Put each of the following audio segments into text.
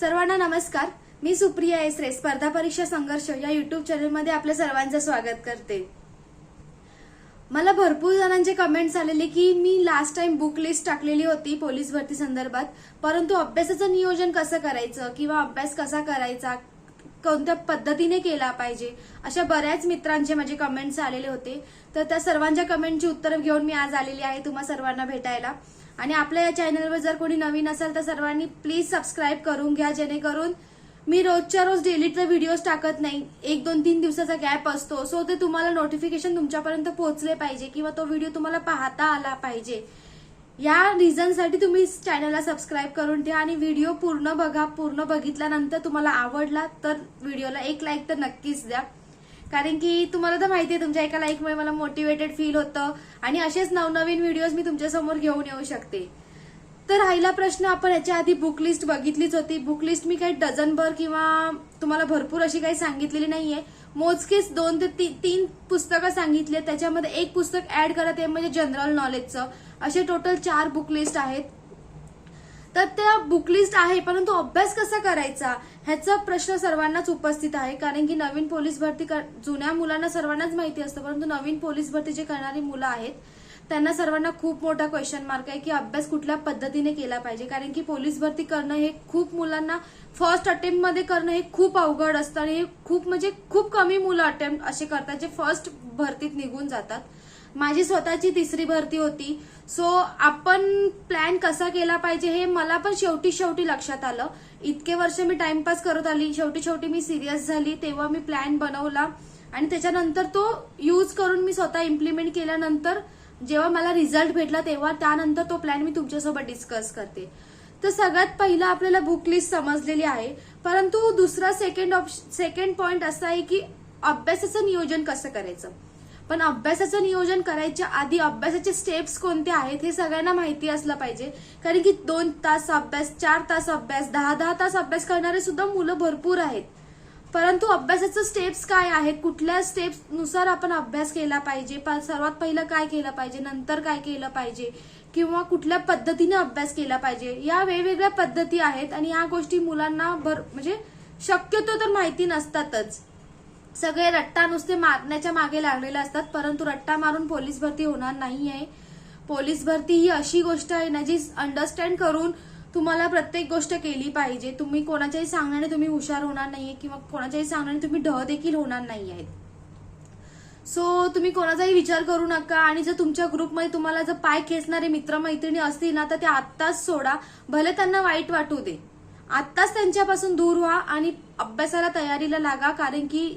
सर्वांना नमस्कार. मी सुप्रिया एसरे स्पर्धा परीक्षा संघर्ष या युट्यूब चॅनलमध्ये आपल्या सर्वांचं स्वागत करते. मला भरपूर जणांचे कमेंट्स आलेले की मी लास्ट टाइम बुक लिस्ट टाकलेली होती पोलीस भरती संदर्भात परंतु अभ्यासाचं नियोजन कसं करायचं किंवा अभ्यास कसा करायचा कोणत्या पद्धतीने केला पाहिजे अशा बऱ्याच मित्रांचे माझे कमेंट्स आलेले होते. तर त्या सर्वांच्या कमेंटची उत्तरं घेऊन मी आज आलेली आहे तुम्हा सर्वांना भेटायला. आणि आपल्या या चॅनलवर जर कोणी नवीन असेल तर सर्वांनी प्लीज सबस्क्राईब करून घ्या जेणेकरून मी रोजच्या रोज डेलीचे व्हिडिओज टाकत नाही. एक दोन तीन दिवसाचा गॅप असतो. सो ते तुम्हाला नोटिफिकेशन तुमच्यापर्यंत पोहोचले पाहिजे किंवा तो व्हिडिओ तुम्हाला पाहता आला पाहिजे. या रिझनसाठी तुम्ही चॅनलला सबस्क्राईब करून ठेवा आणि व्हिडिओ पूर्ण बघा. पूर्ण बघितल्यानंतर तुम्हाला आवडला तर व्हिडिओला एक लाईक तर नक्कीच द्या. कारण की तुम्हाला तर माहिती आहे तुमच्या एका लाईकमुळे मला मोटिवेटेड फील होतं. आणि असेच नवनवीन व्हिडिओज मी तुमच्यासमोर घेऊन येऊ शकते. तर राहिला प्रश्न आपण याच्या आधी बुक लिस्ट बघितलीच होती. बुक लिस्ट मी काही डझनभर किंवा तुम्हाला भरपूर अशी काही सांगितलेली नाहीये. मोजकेच दोन ते ती, तीन पुस्तकं सांगितली त्याच्यामध्ये एक पुस्तक ऍड करत आहे म्हणजे जनरल नॉलेजचं असे टोटल चार बुक लिस्ट आहेत. तर त्या बुक लिस्ट आहे परंतु अभ्यास कसा करायचा? ह्याचा प्रश्न सर्वांनाच उपस्थित आहे कारण की नवीन पोलीस भरती कर- जुन्या मुलांना सर्वांनाच माहिती असतं परंतु नवीन पोलीस भरती जे करणारी मुलं आहेत त्यांना सर्वांना खूप मोठा क्वेश्चन मार्क आहे की अभ्यास कुठल्या पद्धतीने केला पाहिजे. कारण की पोलीस भरती करणं हे खूप मुलांना फर्स्ट अटेम्प्टमध्ये करणं हे खूप अवघड असतं आणि हे खूप म्हणजे खूप कमी मुलं अटेम्प्ट असे करतात जे फर्स्ट भरतीत निघून जातात. माझी स्वतःची तिसरी भरती होती. सो आपण प्लॅन कसा केला पाहिजे हे मला पण शेवटी शेवटी लक्षात आलं. इतके वर्ष मी टाइमपास करत आली. शेवटी शेवटी मी सिरियस झाली. तेव्हा मी प्लॅन बनवला. आणि त्याच्यानंतर तो यूज करून मी स्वतः इम्प्लिमेंट केल्यानंतर जेव्हा मला रिझल्ट भेटला तेव्हा त्यानंतर तो प्लॅन मी तुमच्यासोबत डिस्कस करते. तर सगळ्यात पहिला आपल्याला बुक लिस्ट समजलेली आहे. परंतु दुसरा सेकंड सेकंड पॉइंट असा आहे की अभ्यासाचं नियोजन कसं करायचं? पण अभ्यासाचं नियोजन करायच्या आधी अभ्यासाचे स्टेप्स कोणते आहेत हे सगळ्यांना माहिती असलं पाहिजे. कारण की दोन तास अभ्यास चार तास अभ्यास दहा दहा तास अभ्यास करणारे सुद्धा मुलं भरपूर आहेत. परंतु अभ्यासाचं स्टेप्स काय आहेत? कुठल्या स्टेप्सनुसार आपण अभ्यास केला पाहिजे? सर्वात पहिलं काय केलं पाहिजे? नंतर काय केलं पाहिजे? किंवा कुठल्या पद्धतीने अभ्यास केला पाहिजे? या वेगवेगळ्या पद्धती आहेत आणि या गोष्टी मुलांना भर म्हणजे शक्यतो तर माहिती नसतातच. सगळे रट्टा नुसते मारण्याच्या मागे लागलेले असतात परंतु रट्टा मारून पोलीस भरती होणार नाही आहे पोलीस भरती ही अशी गोष्ट आहे ना जी अंडरस्टँड करून तुम्हाला प्रत्येक गोष्ट केली पाहिजे. तुम्ही कोणाच्याही सांगण्याने तुम्ही हुशार होणार नाहीये किंवा कोणाच्याही सांगण्याने तुम्ही ढ देखील होणार नाही आहेत सो तुम्ही कोणाचाही विचार करू नका आणि जर तुमच्या ग्रुपमध्ये तुम्हाला जर पाय खेचणारे मित्रमैत्रिणी असतील ना तर ते आत्ताच सोडा. भले त्यांना वाईट वाटू दे. आत्ताच त्यांच्यापासून दूर व्हा आणि अभ्यासाला तयारीला लागा कारण की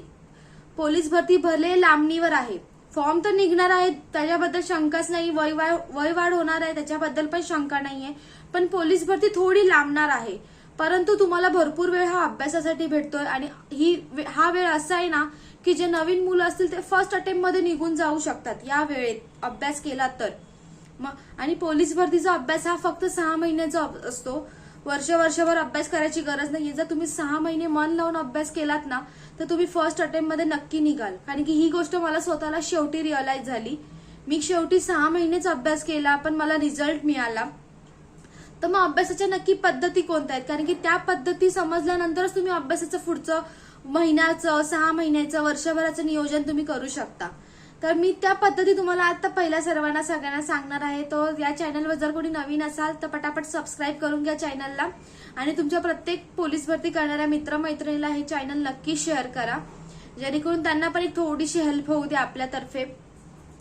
पोलीस भरती भले लांबणीवर आहे. फॉर्म तर निघणार आहे त्याच्याबद्दल शंकाच नाही वय वय वाढ होणार आहे त्याच्याबद्दल पण शंका नाहीये. पण पोलीस भरती थोडी लांबणार आहे. परंतु तुम्हाला भरपूर वेळ हा अभ्यासासाठी भेटतोय आणि ही वे- हा वेळ असा आहे ना की जे नवीन मुलं असतील ते फर्स्ट अटेम्प्टमध्ये निघून जाऊ शकतात या वेळेत अभ्यास केला तर. मग आणि पोलीस भरतीचा अभ्यास हा फक्त सहा महिन्याचा असतो. वर्ष वर्षभर अभ्यास करायची गरज नाही. जर तुम्ही सहा महिने मन लावून अभ्यास केलात ना तर तुम्ही फर्स्ट अटेम्प्टमध्ये नक्की निघाल. कारण की ही गोष्ट मला स्वतःला शेवटी रिअलाइज झाली. मी शेवटी सहा महिनेच अभ्यास केला पण मला रिझल्ट मिळाला. तर मग अभ्यासाच्या नक्की पद्धती कोणत्या आहेत? कारण की त्या पद्धती समजल्यानंतरच तुम्ही अभ्यासाचं पुढचं महिन्याचं सहा महिन्याचं वर्षभराचं नियोजन तुम्ही करू शकता. तर मी त्या पद्धती तुम्हाला आता पहिल्या सर्वांना सगळ्यांना सांगणार आहे. तो या चॅनलवर जर कोणी नवीन असाल तर पटापट सबस्क्राईब करून घ्या चॅनलला आणि तुमच्या प्रत्येक पोलीस भरती करणाऱ्या मित्रमैत्रिणीला हे चॅनल नक्की शेअर करा. जेणेकरून त्यांना पण एक थोडीशी हेल्प होऊ दे आपल्यातर्फे.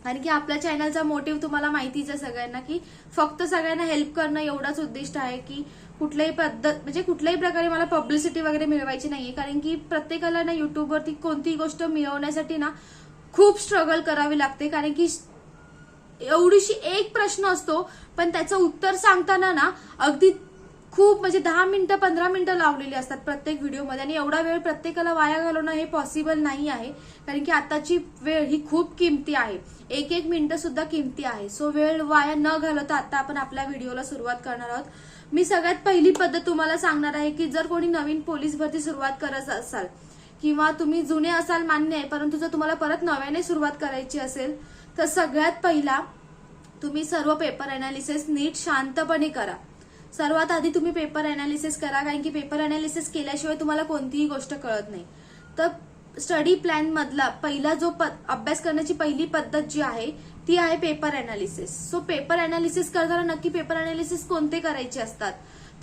कारण की आपल्या चॅनलचा मोटिव्ह तुम्हाला माहितीच आहे सगळ्यांना की फक्त सगळ्यांना हेल्प करणं एवढाच उद्दिष्ट आहे की कुठल्याही पद्धत म्हणजे कुठल्याही प्रकारे मला पब्लिसिटी वगैरे मिळवायची नाहीये. कारण की प्रत्येकाला ना युट्यूबवरती कोणतीही गोष्ट मिळवण्यासाठी ना खूप स्ट्रगल करावी लागते कारण की एवढीशी एक प्रश्न असतो पण त्याचं उत्तर सांगताना ना अगदी खूप म्हणजे दहा मिनिटं पंधरा मिनिटं लावलेली असतात प्रत्येक व्हिडिओमध्ये. आणि एवढा वेळ प्रत्येकाला वाया घालवणं हे पॉसिबल नाही आहे कारण की आताची वेळ ही खूप किमती आहे. एक एक मिनिटं सुद्धा किमती आहे. सो वेळ वाया न घालवता आता आपण आपल्या व्हिडिओला सुरुवात करणार आहोत. मी सगळ्यात पहिली पद्धत तुम्हाला सांगणार आहे की जर कोणी नवीन पोलीस भरती सुरुवात करत असाल किंवा तुम्ही जुने असाल मान्य आहे परंतु जर तुम्हाला परत नव्याने सुरुवात करायची असेल तर सगळ्यात पहिला तुम्ही सर्व पेपर अनालिसिस नीट शांतपणे करा. सर्वात आधी तुम्ही पेपर अनालिसिस करा कारण की पेपर अनालिसिस केल्याशिवाय तुम्हाला कोणतीही गोष्ट कळत नाही. तर स्टडी प्लॅन मधला पहिला जो अभ्यास करण्याची पहिली पद्धत जी आहे ती आहे paper analysis so paper analysis करताना नक्की पेपर अनालिसिस कोणते करायचे असतात?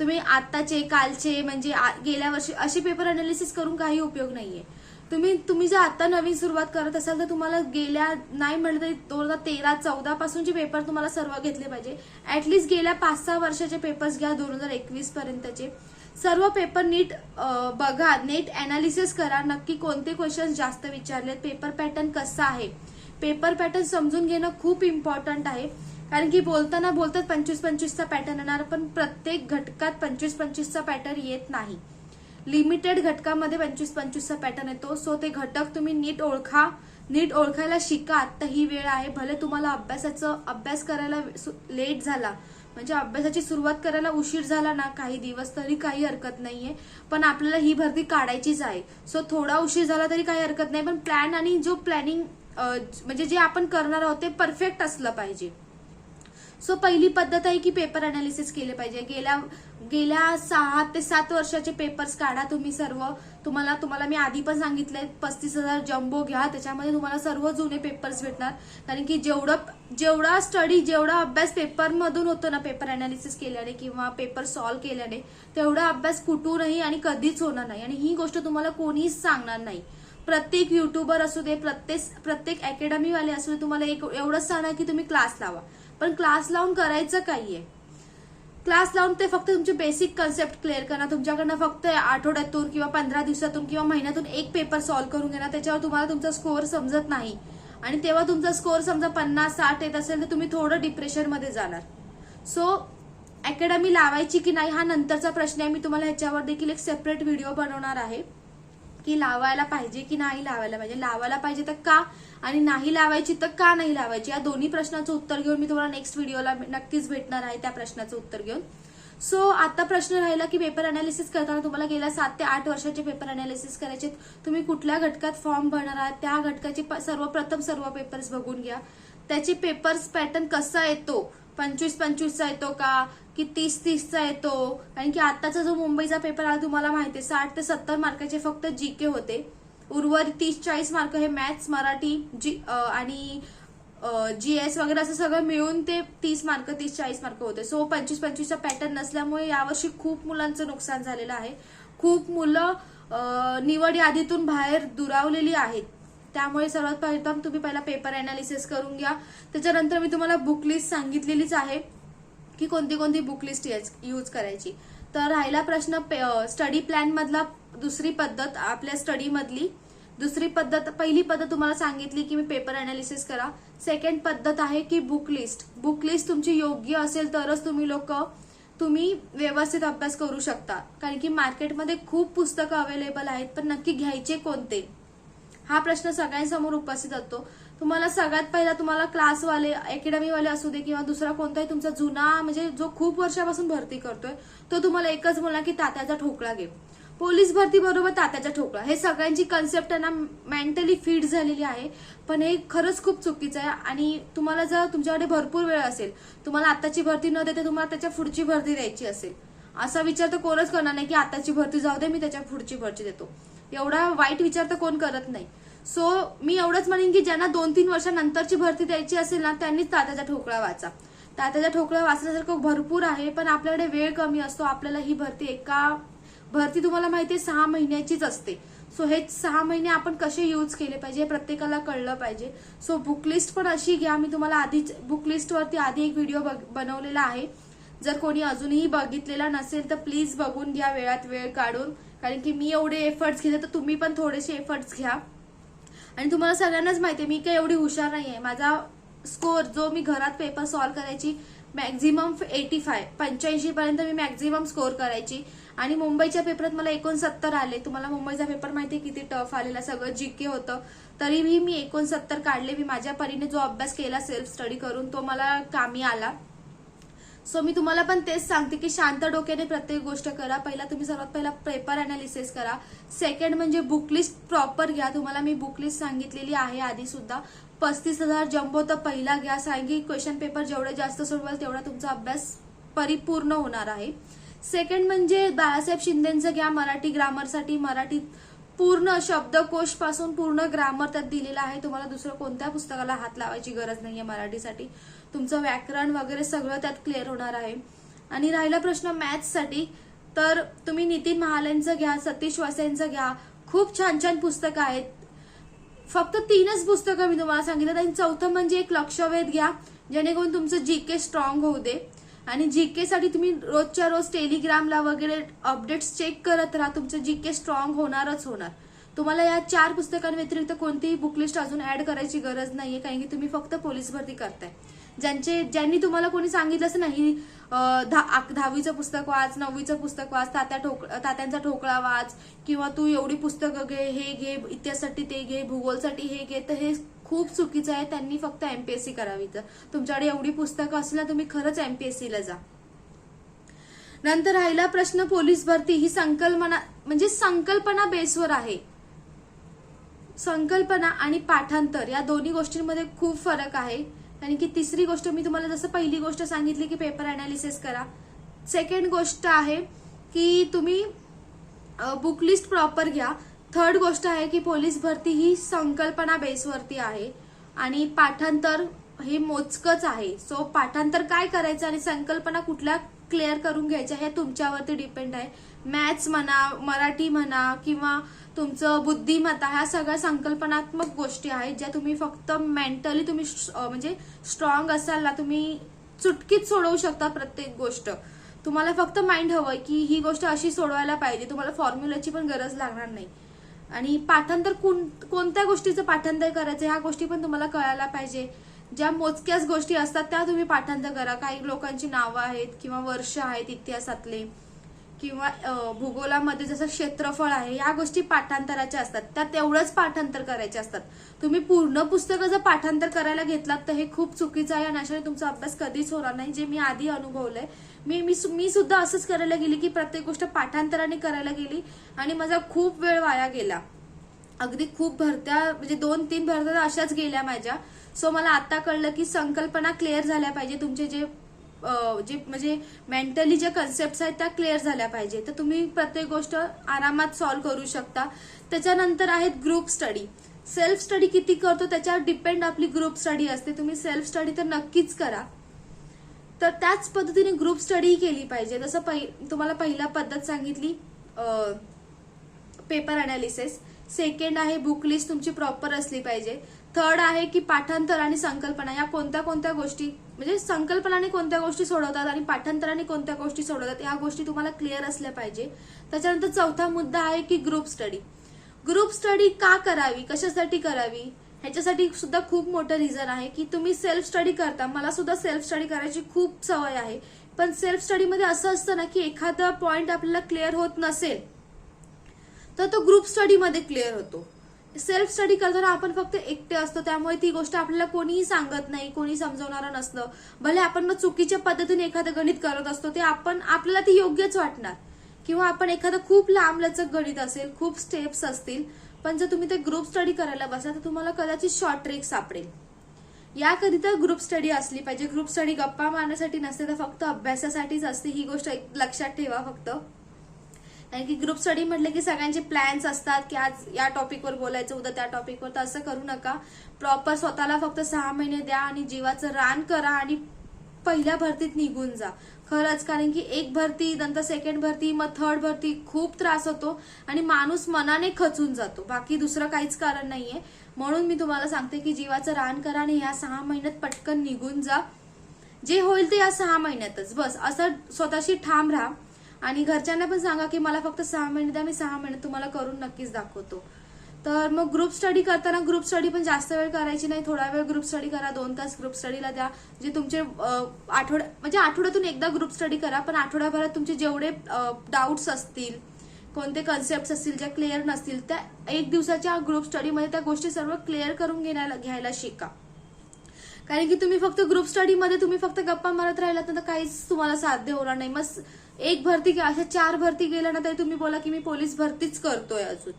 तुम्ही आत्ताचे कालचे म्हणजे आ- गेल्या वर्षी असे पेपर अनालिसिस करून काही उपयोग नाहीये. तुम्ही तुम्ही जर आता नवीन सुरुवात करत असाल तर तुम्हाला गेल्या नाही म्हणलं तरी दोन हजार तेरा चौदा पासूनचे पेपर तुम्हाला सर्व घेतले पाहिजे. ऍटलिस्ट गेल्या पाच सहा वर्षाचे पेपर्स घ्या दोन हजार एकवीस पर्यंतचे. सर्व पेपर नीट बघा नेट अनालिसिस करा. नक्की कोणते क्वेश्चन जास्त विचारलेत? पेपर पॅटर्न कसा आहे? पेपर पॅटर्न समजून घेणं खूप इम्पॉर्टंट आहे. कारण की बोलताना बोलतात पंचवीस पंचवीसचा पॅटर्न येणार पण प्रत्येक घटकात पंचवीस पंचवीसचा पॅटर्न येत नाही. लिमिटेड घटकामध्ये पंचवीस पंचवीसचा पॅटर्न येतो. सो ते घटक तुम्ही नीट ओळखा. नीट ओळखायला शिका. आत्ता ही वेळ आहे. भले तुम्हाला अभ्यासाचं अभ्यास करायला लेट झाला. म्हणजे अभ्यासाची सुरुवात करायला उशीर झाला ना काही दिवस तरी काही हरकत नाहीये. पण आपल्याला ही भरती काढायचीच आहे. सो थोडा उशीर झाला तरी काही हरकत नाही. पण प्लॅन आणि जो प्लॅनिंग म्हणजे जे आपण करणार आहोत ते परफेक्ट असलं पाहिजे. सो पहिली पद्धत आहे की पेपर अनालिसिस केले पाहिजे. गेल्या गेल्या सहा ते सात वर्षाचे पेपर्स काढा तुम्ही सर्व. तुम्हाला तुम्हाला मी आधी पण सांगितलंय पस्तीस हजार जम्बो घ्या. त्याच्यामध्ये तुम्हाला सर्व जुने पेपर्स भेटणार. कारण की जेवढं जेवढा स्टडी जेवढा अभ्यास पेपरमधून होतो ना पेपर अनालिसिस केल्याने किंवा पेपर सॉल्व्ह केल्याने तेवढा अभ्यास कुठूनही आणि कधीच होणार नाही. आणि ही गोष्ट तुम्हाला कोणीच सांगणार नाही. प्रत्येक युट्यूबर असू दे प्रत्येक प्रत्येक अकॅडमीवाले असू दे तुम्हाला एक एवढंच सांगणार की तुम्ही क्लास लावा. पण क्लास लावून करायचं काही आहे क्लास लावून ते फक्त तुमचे बेसिक कन्सेप्ट क्लिअर करणार. तुमच्याकडनं फक्त आठवड्यातून किंवा पंधरा दिवसातून किंवा महिन्यातून एक पेपर सॉल्व्ह करून घेणार. त्याच्यावर तुम्हाला तुमचा स्कोअर समजत नाही. आणि तेव्हा तुमचा स्कोअर समजा पन्नास साठ येत असेल तर तुम्ही थोडं डिप्रेशनमध्ये जाणार. सो अकॅडमी लावायची की नाही हा नंतरचा प्रश्न आहे. मी तुम्हाला ह्याच्यावर देखील एक सेपरेट व्हिडिओ बनवणार आहे. की लावायला पाहिजे की नाही लावायला पाहिजे? लावायला पाहिजे तर का? आणि नाही लावायची तर का नाही लावायची? या दोन्ही प्रश्नाचं उत्तर घेऊन मी तुम्हाला नेक्स्ट व्हिडिओला नक्कीच भेटणार आहे त्या प्रश्नाचं उत्तर घेऊन. सो आता प्रश्न राहिला की पेपर अनालिसिस करताना तुम्हाला गेल्या सात ते आठ वर्षाचे पेपर अनालिसिस करायचे तुम्ही कुठल्या घटकात फॉर्म भरणार आहात? त्या घटकाचे प- सर्वप्रथम सर्व पेपर्स बघून घ्या. त्याचे पेपर्स पॅटर्न कसा येतो? पंचवीस पंचवीसचा येतो का? की तीस तीसचा येतो. कारण की आत्ताचा जो मुंबईचा पेपर आला तुम्हाला माहिती आहे साठ ते सत्तर मार्काचे फक्त जी के होते. उर्वरित तीस चाळीस मार्क हे मॅथ्स मराठी जी आणि जी एस वगैरे असं सगळं मिळून ते तीस मार्क तीस चाळीस मार्क होते. सो पंचवीस पंचवीसचा पॅटर्न नसल्यामुळे यावर्षी खूप मुलांचं नुकसान झालेलं आहे. खूप मुलं निवड यादीतून बाहेर दुरावलेली आहेत. त्यामुळे सर्वात प्रथम तुम्ही पहिला पेपर अनालिसिस करून घ्या. त्याच्यानंतर मी तुम्हाला बुक लिस्ट सांगितलेलीच आहे. की कोणती कोणती बुक लिस्ट यूज करायची. तर राहिला प्रश्न स्टडी प्लॅन मधला दुसरी पद्धत आपल्या स्टडी मधली. दुसरी पद्धत पहिली पद्धत तुम्हाला सांगितली की मी पेपर अनालिसिस करा. सेकंड पद्धत आहे की बुक लिस्ट बुक लिस्ट तुमची योग्य असेल तरच तुम्ही लोक तुम्ही व्यवस्थित अभ्यास करू शकता. कारण की मार्केटमध्ये खूप पुस्तकं अवेलेबल आहेत पण नक्की घ्यायचे कोणते? हा प्रश्न सगळ्यांसमोर उपस्थित असतो. तुम्हाला सगळ्यात पहिला तुम्हाला क्लासवाले अकॅडमीवाले असू दे किंवा दुसरा कोणताही तुमचा जुना म्हणजे जो खूप वर्षापासून भरती करतोय तो तुम्हाला एकच बोलला की तात्याचा ठोकळा घे. पोलीस भरती बरोबर तात्याचा ठोकळा. हे सगळ्यांची कन्सेप्ट आहे ना मेंटली फिट झालेली आहे. पण हे खरंच खूप चुकीचं आहे आणि तुम्हाला जर तुमच्याकडे भरपूर वेळ असेल तुम्हाला आताची भरती न देते तुम्हाला त्याच्या पुढची भरती द्यायची असेल. असा विचार तर कोणच करणार नाही की आताची भरती जाऊ दे मी त्याच्या पुढची भरती देतो. एवढा वाईट विचार तर कोण करत नाही. सो मी एवढंच म्हणेन की ज्यांना दोन तीन वर्षानंतरची भरती द्यायची असेल ना त्यांनीच तात्याचा ठोकळा वाचा. तात्याचा ठोकळा वाचण्यासारखं भरपूर आहे पण आपल्याकडे वेळ कमी असतो. आपल्याला ही भरती एका भरती तुम्हाला माहिती आहे सहा महिन्याचीच असते. सो हे सहा महिने आपण कसे यूज केले पाहिजे हे प्रत्येकाला कळलं पाहिजे. सो बुक लिस्ट पण अशी घ्या. मी तुम्हाला आधीच बुक लिस्टवरती आधी एक व्हिडिओ बनवलेला आहे. जर कोणी अजूनही बघितलेला नसेल तर प्लीज बघून घ्या वेळात वेळ काढून. कारण की मी एवढे एफर्ट्स घेते तर तुम्ही पण थोडेसे एफर्ट्स घ्या. आणि तुम्हाला सगळ्यांनाच माहिती आहे मी काही एवढी हुशार नाही आहे माझा स्कोअर जो मी घरात पेपर सॉल्व्ह करायची मॅक्झिमम एटी फाय पंच्याऐंशी पर्यंत मी मॅक्झिमम स्कोअर करायची. आणि मुंबईच्या पेपरात मला एकोणसत्तर आले. तुम्हाला मुंबईचा पेपर माहिती आहे किती टफ आलेला सगळं जीके होतं. तरीही मी एकोणसत्तर काढले. मी माझ्या परीने जो अभ्यास केला सेल्फ स्टडी करून तो मला कामी आला. सो मी तुम्हाला पण तेच सांगते की शांत डोक्याने प्रत्येक गोष्ट करा. पहिला तुम्ही सर्वात पहिला पेपर अनालिसिस करा. सेकंड म्हणजे बुक लिस्ट प्रॉपर घ्या. तुम्हाला मी बुक लिस्ट सांगितलेली आहे आधी सुद्धा. पस्तीस हजार जम्बो तर पहिला घ्या. सांगी क्वेश्चन पेपर जेवढे जास्त सोडवाल तेवढा तुमचा अभ्यास परिपूर्ण होणार आहे. सेकंड म्हणजे बाळासाहेब शिंदेचं घ्या. मराठी ग्रामरसाठी मराठीत पूर्ण शब्दकोशपासून पूर्ण ग्रामर त्यात दिलेला आहे. तुम्हाला दुसरं कोणत्या पुस्तकाला हात लावायची गरज नाहीये मराठीसाठी तुमचं व्याकरण वगैरे सगळं त्यात क्लिअर होणार आहे. आणि राहिला प्रश्न मॅथ्ससाठी तर तुम्ही नितीन महालेंचं घ्या सतीश वासेंचं घ्या. खूप छान छान पुस्तकं आहेत. फक्त तीनच पुस्तकं मी तुम्हाला सांगितलं. आणि चौथं म्हणजे एक लक्षवेध घ्या जेणेकरून तुमचं जी के स्ट्रॉंग होऊ दे. आणि जी के साठी तुम्ही रोजच्या रोज टेलिग्रामला वगैरे अपडेट्स चेक करत राहा. तुमचं जी के स्ट्रॉंग होणारच होणार. तुम्हाला या चार पुस्तकांव्यतिरिक्त कोणतीही बुकलिस्ट अजून ऍड करायची गरज नाहीये कारण की तुम्ही फक्त पोलीस भरती करताय. ज्यांचे ज्यांनी तुम्हाला कोणी सांगितलंच नाही दहा दहावीचं पुस्तक वाच नववीचं पुस्तक वाच तात्या ठोक तात्यांचा ठोकळा वाच किंवा तू एवढी पुस्तकं घे हे घे इतिहाससाठी ते घे भूगोलसाठी हे घे तर हे खूप चुकीचं आहे. त्यांनी फक्त एमपीएससी करावी तर तुमच्याकडे एवढी पुस्तकं असेल ना तुम्ही खरंच एमपीएससीला जा. नंतर राहिला प्रश्न पोलीस भरती. ही संकल्पना म्हणजे संकल्पना बेसवर आहे. संकल्पना आणि पाठांतर या दोन्ही गोष्टींमध्ये खूप फरक आहे. कारण की तिसरी गोष्ट मी तुम्हाला जसं पहिली गोष्ट सांगितली की पेपर अनालिसिस करा. सेकंड गोष्ट आहे की तुम्ही बुक लिस्ट प्रॉपर घ्या. थर्ड गोष्ट आहे की पोलीस भरती ही संकल्पना बेसवरती आहे. आणि पाठांतर हे मोजकच आहे. सो पाठांतर काय करायचं आणि संकल्पना कुठल्या क्लिअर करून घ्यायच्या हे तुमच्यावरती डिपेंड आहे. मॅथ्स म्हणा मराठी म्हणा किंवा तुमचं बुद्धिमत्ता ह्या सगळ्या संकल्पनात्मक गोष्टी आहेत ज्या तुम्ही फक्त मेंटली तुम्ही श- म्हणजे स्ट्रॉंग असाल ना तुम्ही चुटकीत सोडवू शकता प्रत्येक गोष्ट. तुम्हाला फक्त माइंड हवंय की ही गोष्ट अशी सोडवायला पाहिजे तुम्हाला फॉर्म्युलाची पण गरज लागणार नाही. आणि पाठांतर कोण- कोणत्या गोष्टीचं पाठांतर करायचं ह्या गोष्टी पण तुम्हाला कळायला पाहिजे. ज्या मोजक्याच गोष्टी असतात त्या तुम्ही पाठांतर करा. काही लोकांची नावं आहेत किंवा वर्ष आहेत इतिहासातले. किंवा भूगोलामध्ये जसं क्षेत्रफळ आहे या गोष्टी पाठांतराच्या असतात. त्या तेवढंच पाठांतर करायचे असतात. तुम्ही पूर्ण पुस्तकं जर पाठांतर करायला घेतलात तर हे खूप चुकीचं आहे आणि अशाने तुमचा अभ्यास कधीच होणार नाही जे मी आधी अनुभवलंय. मी मी सु- मी सुद्धा असंच करायला गेली की प्रत्येक गोष्ट पाठांतराने करायला गेली आणि माझा खूप वेळ वाया गेला. अगदी खूप भरत्या म्हणजे दोन तीन भरत्या तर अशाच गेल्या माझ्या. सो मला आता कळलं की संकल्पना क्लिअर झाल्या पाहिजे. तुमचे जे जे म्हणजे मेंटली ज्या कन्सेप्ट आहेत त्या क्लिअर झाल्या पाहिजे तर तुम्ही प्रत्येक गोष्ट आरामात सॉल्व्ह करू शकता. त्याच्यानंतर आहेत ग्रुप स्टडी सेल्फ स्टडी किती करतो त्याच्यावर डिपेंड आपली ग्रुप स्टडी असते. तुम्ही सेल्फ स्टडी तर नक्कीच करा. तर त्याच पद्धतीने ग्रुप स्टडी केली पाहिजे. जसं पहि- तुम्हाला पहिला पद्धत सांगितली पेपर अनालिसिस सेकंड आहे बुक लिस्ट तुमची प्रॉपर असली पाहिजे. थर्ड आहे की पाठांतर आणि संकल्पना? या कोणत्या कोणत्या गोष्टी म्हणजे संकल्पनाने कोणत्या गोष्टी सोडवतात आणि पाठांतराने कोणत्या गोष्टी सोडवतात या गोष्टी तुम्हाला क्लिअर असल्या पाहिजे. त्याच्यानंतर चौथा मुद्दा आहे की ग्रुप स्टडी ग्रुप स्टडी का करावी? कशासाठी करावी? ह्याच्यासाठी सुद्धा खूप मोठं रिझन आहे की तुम्ही सेल्फ स्टडी करता. मला सुद्धा सेल्फ स्टडी करायची खूप सवय आहे. पण सेल्फ स्टडीमध्ये असं असतं ना की एखादा पॉइंट आपल्याला क्लिअर होत नसेल तर तो ग्रुप स्टडीमध्ये क्लिअर होतो. सेल्फ स्टडी करताना आपण फक्त एकटे असतो त्यामुळे ती गोष्ट आपल्याला कोणीही सांगत नाही कोणी समजवणारं नसलं भले आपण मग चुकीच्या पद्धतीने एखादं गणित करत असतो ते आपण आपल्याला ती योग्यच वाटणार. किंवा आपण एखादं खूप लांबलचक गणित असेल खूप स्टेप्स असतील पण जर तुम्ही ते ग्रुप स्टडी करायला बसला तर तुम्हाला कदाचित शॉर्ट ट्रिक सापडेल. याकरिता ग्रुप स्टडी असली पाहिजे. ग्रुप स्टडी गप्पा मारण्यासाठी नसते तर फक्त अभ्यासासाठीच असते. ही गोष्ट एक लक्षात ठेवा फक्त. कारण की ग्रुप स्टडी म्हटलं की सगळ्यांचे प्लॅन्स असतात की आज या टॉपिकवर बोलायचं उद्या त्या टॉपिकवर तर असं करू नका. प्रॉपर स्वतःला फक्त सहा महिने द्या आणि जीवाचं रान करा आणि पहिल्या भरतीत निघून जा. खरंच कारण की एक भरती नंतर सेकंड भरती मग थर्ड भरती खूप त्रास होतो आणि माणूस मनाने खचून जातो. बाकी दुसरं काहीच कारण नाहीये. म्हणून मी तुम्हाला सांगते की जीवाचं रान करा आणि ह्या सहा महिन्यात पटकन निघून जा. जे होईल ते या सहा महिन्यातच. बस असं स्वतःशी ठाम राहा. आणि घरच्यांना पण सांगा की मला फक्त सहा महिने द्या मी सहा महिने तुम्हाला करून नक्कीच दाखवतो. तर मग ग्रुप स्टडी करताना ग्रुप स्टडी पण जास्त वेळ करायची नाही थोडा वेळ ग्रुप स्टडी करा दोन तास ग्रुप स्टडीला द्या. जे तुमचे आठवड्या म्हणजे आठवड्यातून एकदा ग्रुप स्टडी करा पण आठवड्याभरात तुमचे जेवढे डाऊट्स असतील कोणते कन्सेप्ट असतील ज्या क्लिअर नसतील त्या एक दिवसाच्या ग्रुप स्टडीमध्ये त्या गोष्टी सर्व क्लिअर करून घेण्याला घ्यायला शिका. कारण की तुम्ही फक्त ग्रुप स्टडीमध्ये तुम्ही फक्त गप्पा मारत राहिलात ना तर काहीच तुम्हाला साध्य होणार नाही. मग एक भरती किंवा अशा चार भरती गेल्या ना तरी तुम्ही बोला की मी पोलीस भरतीच करतोय अजून.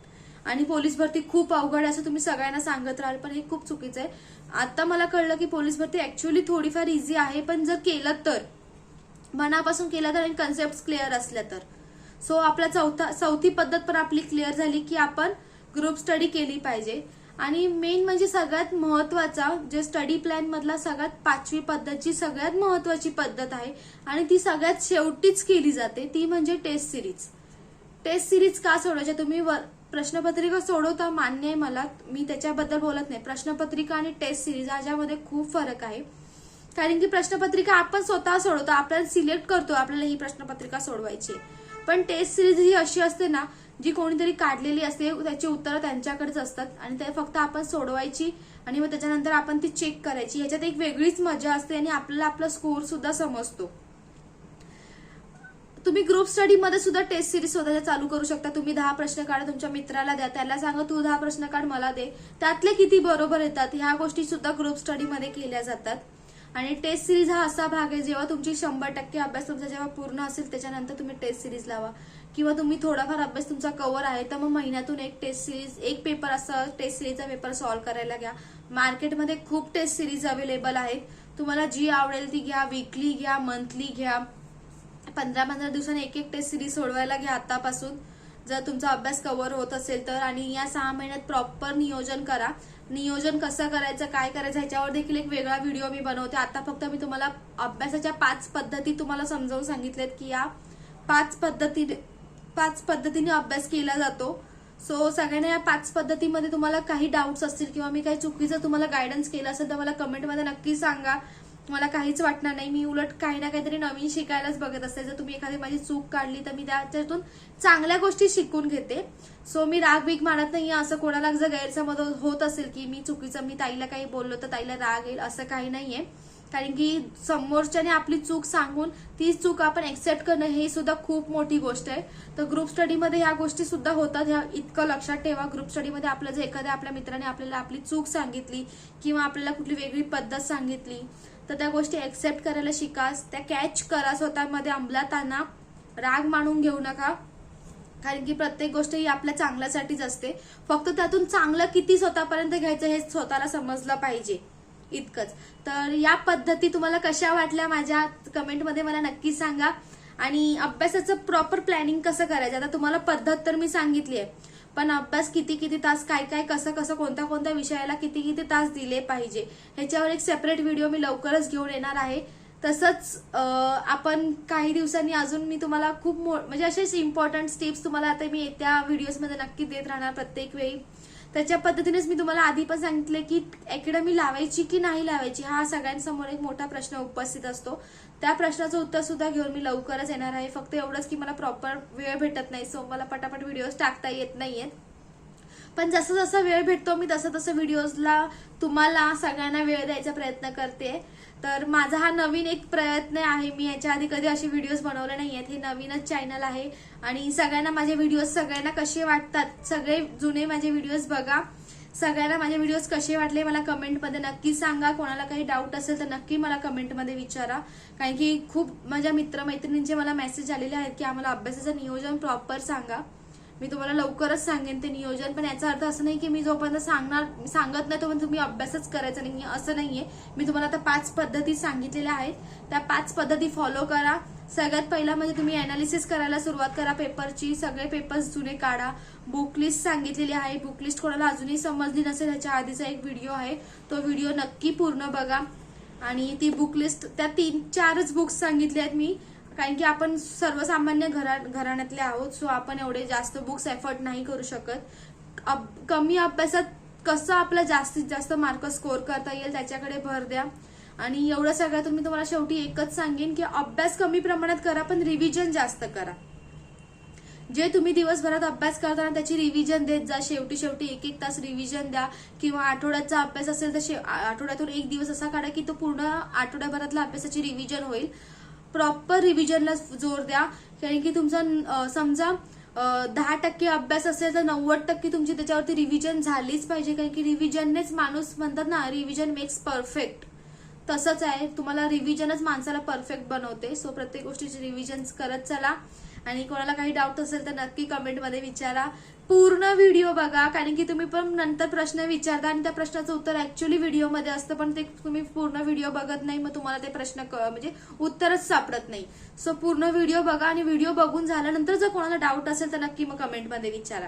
आणि पोलीस भरती खूप अवघड आहे असं तुम्ही सगळ्यांना सांगत राहाल पण हे खूप चुकीचं आहे. आता मला कळलं की पोलीस भरती ऍक्च्युअली थोडीफार इझी आहे पण जर केलं तर मनापासून केलं तर आणि कन्सेप्ट क्लिअर असल्या तर. सो आपला चौथा चौथी पद्धत पण आपली क्लिअर झाली की आपण ग्रुप स्टडी केली पाहिजे. आणि मेन म्हणजे सगळ्यात महत्त्वाचा जे स्टडी प्लॅन मधला सगळ्यात पाचवी पद्धतची सगळ्यात महत्वाची पद्धत आहे आणि ती सगळ्यात शेवटीच केली जाते ती म्हणजे टेस्ट सिरीज टेस्ट सिरीज का सोडवायच्या? तुम्ही वर- प्रश्नपत्रिका सोडवता मान्य आहे मला. मी त्याच्याबद्दल बोलत नाही. प्रश्नपत्रिका आणि टेस्ट सिरीज ह्याच्यामध्ये खूप फरक आहे. कारण की प्रश्नपत्रिका आपण स्वतः सोडवतो आपल्याला सिलेक्ट करतो आपल्याला ही प्रश्नपत्रिका सोडवायची आहे. पण टेस्ट सिरीज ही अशी असते ना जी कोणीतरी काढलेली असते त्याची उत्तरं त्यांच्याकडेच असतात आणि ते फक्त आपण सोडवायची आणि मग त्याच्यानंतर आपण ती चेक करायची. याच्यात एक वेगळीच मजा असते आणि आपल्याला आपला स्कोर सुद्धा समजतो. तुम्ही ग्रुप स्टडी मध्ये सुद्धा टेस्ट सिरीज स्वतःच्या चालू करू शकता. तुम्ही दहा प्रश्न काढा तुमच्या मित्राला द्या. त्याला सांगा तू दहा प्रश्न काढ मला दे. त्यातले किती बरोबर येतात ह्या गोष्टी सुद्धा ग्रुप स्टडी मध्ये केल्या जातात. आणि टेस्ट सिरीज हा असा भाग आहे जेव्हा तुमची शंभर टक्के अभ्यास तुमचा जेव्हा पूर्ण असेल त्याच्यानंतर तुम्ही टेस्ट सिरीज लावा. किंवा तुम्ही थोडाफार अभ्यास तुमचा कव्हर आहे तर मग महिन्यातून एक टेस्ट सिरीज एक पेपर असं टेस्ट सिरीजचा पेपर सॉल्व्ह करायला घ्या. मार्केटमध्ये खूप टेस्ट सिरीज अवेलेबल आहेत. तुम्हाला जी आवडेल ती घ्या वीकली घ्या मंथली घ्या. पंधरा पंधरा दिवसांनी एक एक टेस्ट सिरीज सोडवायला घ्या आतापासून. जर तुमचा अभ्यास कव्हर होत असेल तर आणि या सहा महिन्यात प्रॉपर नियोजन करा. नियोजन कसं करायचं काय करायचं ह्याच्यावर देखील एक वेगळा व्हिडिओ मी बनवते. आता फक्त मी तुम्हाला अभ्यासाच्या पाच पद्धती तुम्हाला समजावून सांगितल्यात की या पाच पद्धतीने पाच पद्धतीने अभ्यास केला जातो. सो सगळ्यांना या पाच पद्धतीमध्ये तुम्हाला काही डाऊट्स असतील किंवा मी काही चुकीचं तुम्हाला गायडन्स केलं असेल तर मला कमेंटमध्ये नक्की सांगा. मला काहीच वाटणार नाही. मी उलट काही ना काहीतरी नवीन शिकायलाच बघत असते. जर तुम्ही एखादी माझी चूक काढली तर मी त्याच्यातून चांगल्या गोष्टी शिकून घेते. सो मी राग बीग मानत नाही असं कोणाला जर गैरसमज होत असेल की मी चुकीचं मी ताईला काही बोललो तर ताईला राग येईल असं काही नाहीये. कारण की समोरच्याने आपली चूक सांगून ती चूक आपण एक्सेप्ट करणं हे सुद्धा खूप मोठी गोष्ट आहे. तर ग्रुप स्टडीमध्ये ह्या गोष्टी सुद्धा होतात. ह्या इतकं लक्षात ठेवा. ग्रुप स्टडीमध्ये आपलं जर एखाद्या आपल्या मित्राने आपल्याला आपली चूक सांगितली किंवा आपल्याला कुठली वेगळी पद्धत सांगितली तर त्या गोष्टी एक्सेप्ट करायला शिका. त्या कॅच करा स्वतःमध्ये अंमलात आणा. राग मानून घेऊ नका. कारण की प्रत्येक गोष्ट ही आपल्या चांगल्यासाठीच असते. फक्त त्यातून चांगलं किती स्वतःपर्यंत घ्यायचं हे स्वतःला समजलं पाहिजे. इतकंच. तर या पद्धती तुम्हाला कशा वाटल्या माझ्या कमेंटमध्ये मला नक्की सांगा. आणि अभ्यासाचं प्रॉपर प्लॅनिंग कसं करायचं? आता तुम्हाला पद्धत तर मी सांगितली आहे. पण अभ्यास किती किती तास काय काय कसं कसं कोणत्या कोणत्या विषयाला किती किती तास दिले पाहिजे ह्याच्यावर एक सेपरेट व्हिडिओ मी लवकरच घेऊन येणार आहे. तसंच आपण काही दिवसांनी अजून मी तुम्हाला खूप मो- म्हणजे असेच इम्पॉर्टंट स्टेप्स तुम्हाला आता मी येत्या व्हिडिओजमध्ये नक्की देत राहणार प्रत्येक वेळी. त्याच्या पद्धतीनेच मी तुम्हाला आधी पण सांगितले की अकॅडमी लावायची की नाही लावायची हा सगळ्यांसमोर एक मोठा प्रश्न उपस्थित असतो. त्या प्रश्नाचं उत्तर सुद्धा घेऊन मी लवकरच येणार आहे. फक्त एवढंच की मला प्रॉपर वेळ भेटत नाही सो मला पटापट व्हिडिओज टाकता येत नाहीयेत. पण जसं जसं वेळ भेटतो मी तसं तसं व्हिडिओजला तुम्हाला सगळ्यांना वेळ द्यायचा प्रयत्न करते. तर माझा हा नवीन एक प्रयत्न आहे. मी याच्या आधी कधी असे व्हिडिओज बनवले नाही आहेत हे नवीनच चॅनल आहे. आणि सगळ्यांना माझे व्हिडिओज सगळ्यांना कसे वाटतात? सगळे जुने माझे व्हिडिओज बघा. सगळ्यांना माझे व्हिडिओज कसे वाटले मला कमेंटमध्ये नक्की सांगा. कोणाला काही डाऊट असेल तर नक्की मला कमेंटमध्ये विचारा. कारण की खूप माझ्या मित्रमैत्रिणींचे मला मेसेज आलेले आहेत की आम्हाला अभ्यासाचं नियोजन प्रॉपर सांगा. मी तुम्हाला लवकरच सांगेन ते नियोजन पण याचा अर्थ असं नाही की मी जोपर्यंत सांगणार सांगत नाही तोपर्यंत तुम्ही अभ्यासच करायचा नाही असं नाहीये. मी तुम्हाला आता पाच पद्धती सांगितलेल्या आहेत. त्या पाच पद्धती फॉलो करा. सगळ्यात पहिला म्हणजे तुम्ही अनालिसिस करायला सुरुवात करा पेपरची सगळे पेपर्स जुने काढा. बुक लिस्ट सांगितलेली आहे. बुक लिस्ट कोणाला अजूनही समजली नसेल ह्याच्या आधीचा एक व्हिडिओ आहे. तो व्हिडिओ नक्की पूर्ण बघा. आणि ती बुक लिस्ट त्या तीन चारच बुक्स सांगितले आहेत मी. कारण की आपण सर्वसामान्य घरा घराण्यातले आहोत सो आपण एवढे जास्त बुक्स एफर्ट नाही करू शकत. अब- कमी अभ्यासात कसं आपला जास्तीत जास्त मार्क स्कोर करता येईल त्याच्याकडे भर द्या. आणि एवढं सगळ्यातून मी तुम्हाला शेवटी एकच सांगेन की अभ्यास कमी प्रमाणात करा पण रिव्हिजन जास्त करा. जे तुम्ही दिवसभरात अभ्यास करताना त्याची रिव्हिजन देत जा शेवटी शेवटी एक एक तास रिव्हिजन द्या. किंवा आठवड्याचा अभ्यास असेल तर आठवड्यातून एक दिवस असा काढा की तो पूर्ण आठवड्याभरातला अभ्यासाची रिव्हिजन होईल. प्रॉपर रिव्हिजनला जोर द्या. कारण की तुमचा समजा दहा टक्के अभ्यास असेल तर नव्वद टक्के तुमची त्याच्यावरती रिव्हिजन झालीच पाहिजे. कारण की रिव्हिजननेच माणूस म्हणतात ना रिव्हिजन मेक्स परफेक्ट तसंच आहे. तुम्हाला रिव्हिजनच माणसाला परफेक्ट बनवते. सो प्रत्येक गोष्टीचे रिव्हिजन करत चला. आणि कोणाला काही डाऊट असेल तर नक्की कमेंटमध्ये विचारा. पूर्ण व्हिडिओ बघा कारण की तुम्ही पण नंतर प्रश्न विचारता आणि त्या प्रश्नाचं उत्तर ऍक्च्युली व्हिडिओमध्ये असतं पण ते तुम्ही पूर्ण व्हिडिओ बघत नाही मग तुम्हाला ते प्रश्न म्हणजे उत्तरच सापडत नाही. सो पूर्ण व्हिडिओ बघा आणि व्हिडिओ बघून झाल्यानंतर जर कोणाला डाऊट असेल तर नक्की मग कमेंटमध्ये विचारा.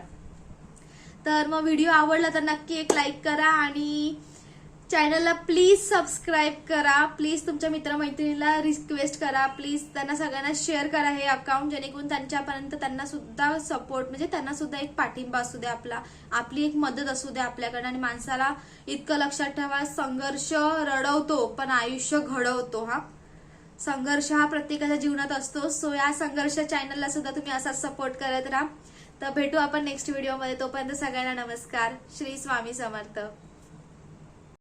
तर मग व्हिडिओ आवडला तर नक्की एक लाईक करा आणि चॅनलला प्लीज सबस्क्राईब करा. प्लीज तुमच्या मित्रमैत्रिणीला रिक्वेस्ट करा. प्लीज त्यांना सगळ्यांना शेअर करा हे अकाउंट जेणेकरून त्यांच्यापर्यंत त्यांना सुद्धा सपोर्ट म्हणजे त्यांना सुद्धा एक पाठिंबा असू दे आपला. आपली एक मदत असू दे आपल्याकडे आणि माणसाला इतकं लक्षात ठेवा संघर्ष रडवतो पण आयुष्य घडवतो हा. संघर्ष हा प्रत्येकाच्या जीवनात असतो. सो या संघर्ष चॅनलला सुद्धा तुम्ही असाच सपोर्ट करत राहा. तर भेटू आपण नेक्स्ट व्हिडिओमध्ये तोपर्यंत सगळ्यांना नमस्कार. श्री स्वामी समर्थ.